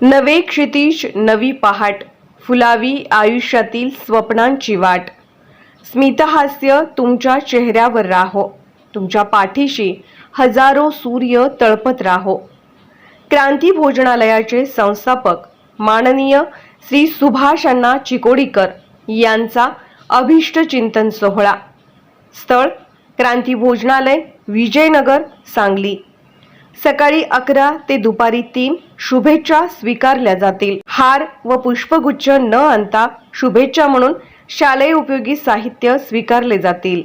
नवे क्षितिज नवी पहाट फुलावी आयुष्यातील स्वप्नांची वाट. स्मितहास्य तुमच्या चेहऱ्यावर राहो. तुमच्या पाठीशी हजारो सूर्य तळपत राहो. क्रांती भोजनालयाचे संस्थापक माननीय श्री सुभाषांना चिकोडीकर यांचा अभिष्ट चिंतन सोहळा. स्थळ क्रांती भोजनालय विजयनगर सांगली. सकाळी अकरा ते दुपारी तीन शुभेच्छा स्वीकारल्या जातील. हार व पुष्पगुच्छ न आणता शुभेच्छा म्हणून शालेय उपयोगी साहित्य स्वीकारले जातील.